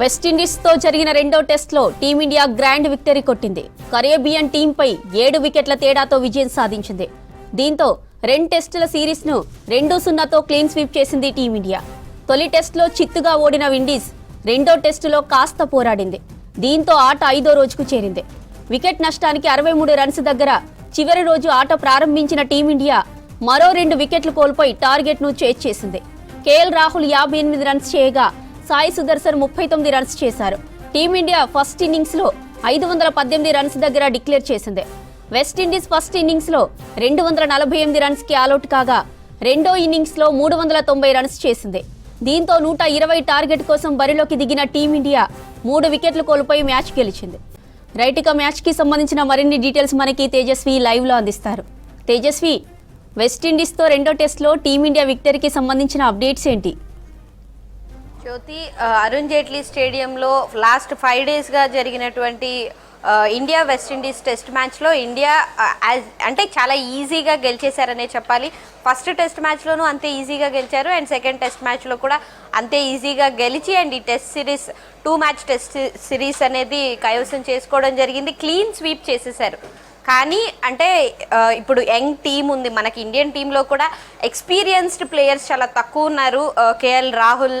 వెస్టిండీస్తో జరిగిన రెండో టెస్ట్లో టీమిండియా గ్రాండ్ విక్టరీ కొట్టింది. కరేబియన్ టీంపై ఏడు వికెట్ల తేడాతో విజయం సాధించింది. దీంతో రెండు టెస్టుల సిరీస్ను రెండు సున్నాతో క్లీన్ స్వీప్ చేసింది టీమిండియా. తొలి టెస్టులో చిత్తుగా ఓడిన విండీస్ రెండో టెస్టులో కాస్త పోరాడింది. దీంతో ఆట ఐదో రోజుకు చేరింది. వికెట్ నష్టానికి అరవై మూడు రన్స్ దగ్గర చివరి రోజు ఆట ప్రారంభించిన టీమిండియా మరో రెండు వికెట్లు కోల్పోయి టార్గెట్ను చేజ్ చేసింది కేఎల్ రాహుల్ యాభై ఎనిమిది రన్స్ చేయగా సాయి సుదర్శన్ ముప్పై తొమ్మిది రన్స్ చేశారు. టీమిండియా ఫస్ట్ ఇన్నింగ్స్లో ఐదు వందల పద్దెనిమిది రన్స్ దగ్గర డిక్లేర్ చేసింది. వెస్టిండీస్ ఫస్ట్ ఇన్నింగ్స్లో రెండు వందల నలభై ఎనిమిది రన్స్కి ఆలౌట్ కాగా రెండో ఇన్నింగ్స్లో మూడు వందల తొంభై రన్స్ చేసింది. దీంతో నూట ఇరవై టార్గెట్ కోసం బరిలోకి దిగిన టీమిండియా మూడు వికెట్లు కోల్పోయి మ్యాచ్ గెలిచింది. రైట్ ఇక మ్యాచ్కి సంబంధించిన మరిన్ని డీటెయిల్స్ మనకి తేజస్వి లైవ్లో అందిస్తారు. తేజస్వి వెస్టిండీస్తో రెండో టెస్ట్లో టీమిండియా విక్టరీకి సంబంధించిన అప్డేట్స్ ఏంటి? జ్యోతి అరుణ్ జైట్లీ స్టేడియంలో లాస్ట్ ఫైవ్ డేస్గా జరిగినటువంటి ఇండియా వెస్టిండీస్ టెస్ట్ మ్యాచ్లో ఇండియా యాజ్- అంటే చాలా ఈజీగా గెలిచేశారనే చెప్పాలి. ఫస్ట్ టెస్ట్ మ్యాచ్లోనూ అంతే ఈజీగా గెలిచారు అండ్ సెకండ్ టెస్ట్ మ్యాచ్లో కూడా అంతే ఈజీగా గెలిచి అండ్ ఈ test series two match test series అనేది కైవసం చేసుకోవడం జరిగింది. క్లీన్ స్వీప్ చేసేసారు కానీ అంటే ఇప్పుడు యంగ్ టీం ఉంది. మనకి ఇండియన్ టీంలో కూడా ఎక్స్పీరియన్స్డ్ ప్లేయర్స్ చాలా తక్కువ ఉన్నారు. కేఎల్ రాహుల్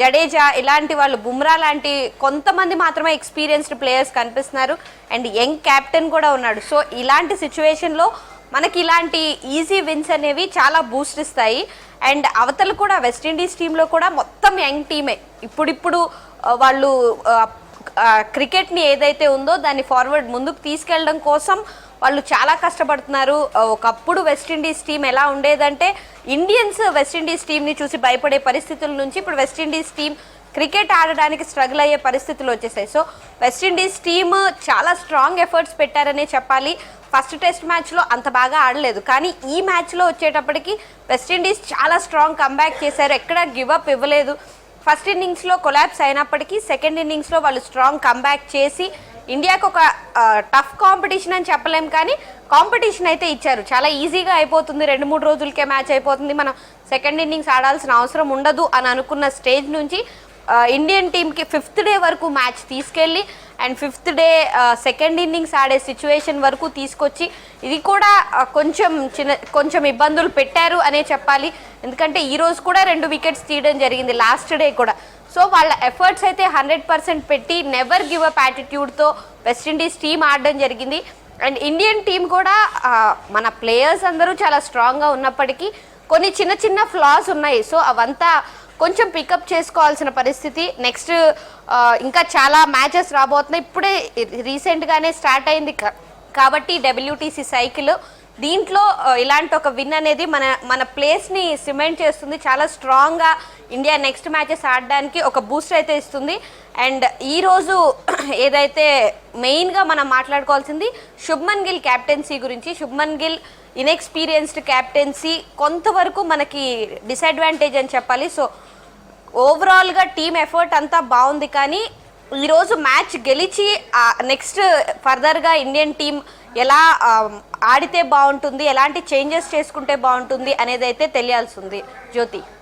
జడేజా ఇలాంటి వాళ్ళు బుమ్రా లాంటి కొంతమంది మాత్రమే ఎక్స్పీరియన్స్డ్ ప్లేయర్స్ కనిపిస్తున్నారు. అండ్ యంగ్ క్యాప్టెన్ కూడా ఉన్నాడు. సో ఇలాంటి సిచ్యువేషన్లో మనకి ఇలాంటి ఈజీ విన్స్ అనేవి చాలా బూస్ట్ ఇస్తాయి. అండ్ అవతలు కూడా వెస్టిండీస్ టీంలో కూడా మొత్తం యంగ్ టీమే. ఇప్పుడిప్పుడు వాళ్ళు క్రికెట్ని ఏదైతే ఉందో దాన్ని ఫార్వర్డ్ ముందుకు తీసుకెళ్ళడం కోసం వాళ్ళు చాలా కష్టపడుతున్నారు. ఒకప్పుడు వెస్టిండీస్ టీం ఎలా ఉండేదంటే ఇండియన్స్ వెస్టిండీస్ టీంని చూసి భయపడే పరిస్థితుల నుంచి ఇప్పుడు వెస్టిండీస్ టీం క్రికెట్ ఆడడానికి స్ట్రగుల్ అయ్యే పరిస్థితులు వచ్చేసాయి. సో వెస్టిండీస్ టీమ్ చాలా స్ట్రాంగ్ ఎఫర్ట్స్ పెట్టారనే చెప్పాలి. ఫస్ట్ టెస్ట్ మ్యాచ్లో అంత బాగా ఆడలేదు. కానీ ఈ మ్యాచ్లో వచ్చేటప్పటికి వెస్టిండీస్ చాలా స్ట్రాంగ్ కంబ్యాక్ చేశారు. ఎక్కడ గివప్ ఇవ్వలేదు. ఫస్ట్ ఇన్నింగ్స్లో కొలాబ్స్ అయినప్పటికీ సెకండ్ ఇన్నింగ్స్లో వాళ్ళు స్ట్రాంగ్ కంబ్యాక్ చేసి ఇండియాకు ఒక టఫ్ కాంపిటీషన్ అని చెప్పలేం కానీ కాంపిటీషన్ అయితే ఇచ్చారు. చాలా ఈజీగా అయిపోతుంది. రెండు మూడు రోజులకే మ్యాచ్ అయిపోతుంది. మనం సెకండ్ ఇన్నింగ్స్ ఆడాల్సిన అవసరం ఉండదు అని అనుకున్న స్టేజ్ నుంచి ఇండియన్ టీంకి ఫిఫ్త్ డే వరకు మ్యాచ్ తీసుకెళ్ళి and fifth day second innings ఆడే సిచ్యువేషన్ వరకు తీసుకొచ్చి ఇది కూడా కొంచెం చిన్న కొంచెం ఇబ్బందులు పెట్టారు అనే చెప్పాలి. ఎందుకంటే ఈ రోజు కూడా రెండు వికెట్స్ తీయడం జరిగింది లాస్ట్ డే కూడా. సో వాళ్ళ ఎఫర్ట్స్ అయితే హండ్రెడ్ పర్సెంట్ పెట్టి నెవర్ గివ్ అప్ యాటిట్యూడ్తో వెస్టిండీస్ టీం ఆడడం జరిగింది. అండ్ ఇండియన్ టీం కూడా మన ప్లేయర్స్ అందరూ చాలా స్ట్రాంగ్గా ఉన్నప్పటికీ కొన్ని చిన్న చిన్న ఫ్లాస్ ఉన్నాయి. సో అవంతా కొంచెం పికప్ చేసుకోవాల్సిన పరిస్థితి. నెక్స్ట్ ఇంకా చాలా మ్యాచెస్ రాబోతున్నాయి. ఇప్పుడే రీసెంట్గానే స్టార్ట్ అయింది కాబట్టి డబ్ల్యూటీసీ సైకిల్ దీంట్లో ఇలాంటి ఒక విన్ అనేది మన మన ప్లేస్ని సిమెంట్ చేస్తుంది. చాలా స్ట్రాంగ్గా ఇండియా నెక్స్ట్ మ్యాచెస్ ఆడడానికి ఒక బూస్ట్ అయితే ఇస్తుంది. అండ్ ఈరోజు ఏదైతే మెయిన్గా మనం మాట్లాడుకోవాల్సింది శుభ్మన్ గిల్ క్యాప్టెన్సీ గురించి. శుభ్మన్ గిల్ ఇన్ఎక్స్పీరియన్స్డ్ క్యాప్టెన్సీ కొంతవరకు మనకి డిసడ్వాంటేజ్ అని చెప్పాలి. సో ఓవరాల్గా టీమ్ ఎఫర్ట్ అంతా బాగుంది. కానీ ఈరోజు మ్యాచ్ గెలిచి నెక్స్ట్ ఫర్దర్గా ఇండియన్ టీం ఎలా ఆడితే బాగుంటుంది ఎలాంటి చేంజెస్ చేసుకుంటే బాగుంటుంది అనేది అయితే తెలియాల్సి ఉంది జ్యోతి.